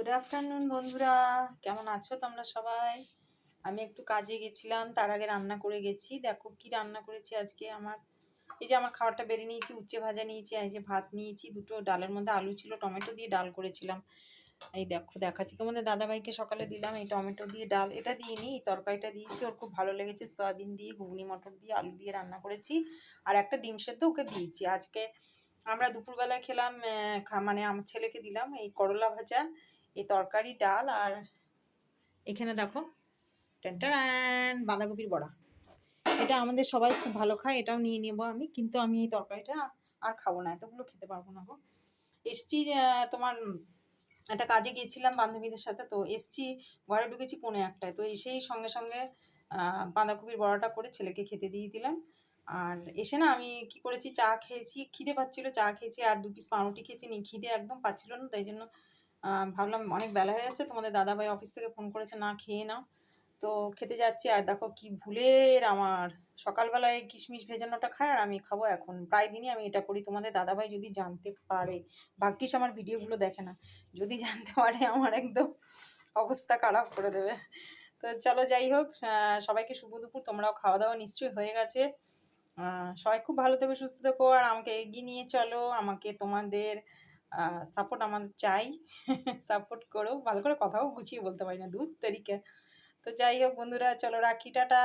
Good afternoon বন্ধুরা। কেমন আছো তোমরা সবাই? আমি একটু কাজে গেছিলাম, তার আগে রান্না করে গেছি। দেখো কি রান্না করেছি আজকে আমার। এই যে আমার খাবারটা বেড়ে নিয়েছি, উচ্ছে ভাজা নিয়েছি এই যে ভাত নিয়েছি, দুটো ডালের মধ্যে আলু ছিল, টমেটো দিয়ে ডাল করেছিলাম। এই দেখো, দেখাচ্ছি। তোমাদের দাদাভাইকে সকালে দিলাম এই টমেটো দিয়ে ডাল। এটা দিইনি এই তরকারিটা দিয়েছি, ওর খুব ভালো লেগেছে। সয়াবিন দিয়ে, ঘুগনি, মটর দিয়ে, আলু দিয়ে রান্না করেছি। আর একটা ডিম সেদ্ধ ওকে দিয়েছি। আজকে আমরা দুপুরবেলায় খেলাম মানে আমার ছেলেকে দিলাম, এই করলা ভাজা। এই তরকারি, ডাল আর এখানে দেখো ট্যান বাঁধাকপির বড়া। এটা আমাদের সবাই খুব ভালো খায়, এটাও নিয়ে নেব আমি, কিন্তু আমি এই তরকারিটা আর খাব না, এতগুলো খেতে পারব না গো। এসছি তোমার একটা কাজে গিয়েছিলাম বান্ধবীদের সাথে, তো এসছি, ঘরে ঢুকেছি পৌনে একটায়, তো এসেই সঙ্গে সঙ্গে বাঁধাকপির বড়াটা করে ছেলেকে খেতে দিয়ে দিলাম। আর এসে না আমি কি করেছি, চা খেয়েছি, খিদে পাচ্ছিল, চা খেয়েছি, আর দু পিস পাউরুটি খেয়েছি, নি, খিদে একদম পাচ্ছিল না, তাই জন্য ভাবলাম অনেক বেলা হয়ে যাচ্ছে, তোমাদের দাদাভাই অফিস থেকে ফোন করেছে, না খেয়ে নাও। তো খেতে যাচ্ছি, আর দেখো কি ভুলের আমার। সকালবেলায় কিশমিশ ভেজানোটা খায়, আর আমি খাব এখন। প্রায় দিনই আমি এটা করি। তোমাদের দাদাভাই যদি জানতে পারে, ভাগ্যিস আমার ভিডিওগুলো দেখে না। যদি জানতে পারে, আমার একদম অবস্থা খারাপ করে দেবে। তো চলো যাই হোক সবাইকে শুভ দুপুর। তোমরাও খাওয়া দাওয়া নিশ্চয়ই হয়ে গেছে। সবাই খুব ভালো থেকো, সুস্থ থেকো। আর আমাকে এগিয়ে নিয়ে চলো। আমাকে তোমাদের সাপোর্ট আমাদের চাই। সাপোর্ট করো। ভালো করে কথাও গুছিয়ে বলতে পারি না দূর তরিকা। তো যাই হোক বন্ধুরা, চলো রাখি, টাটা।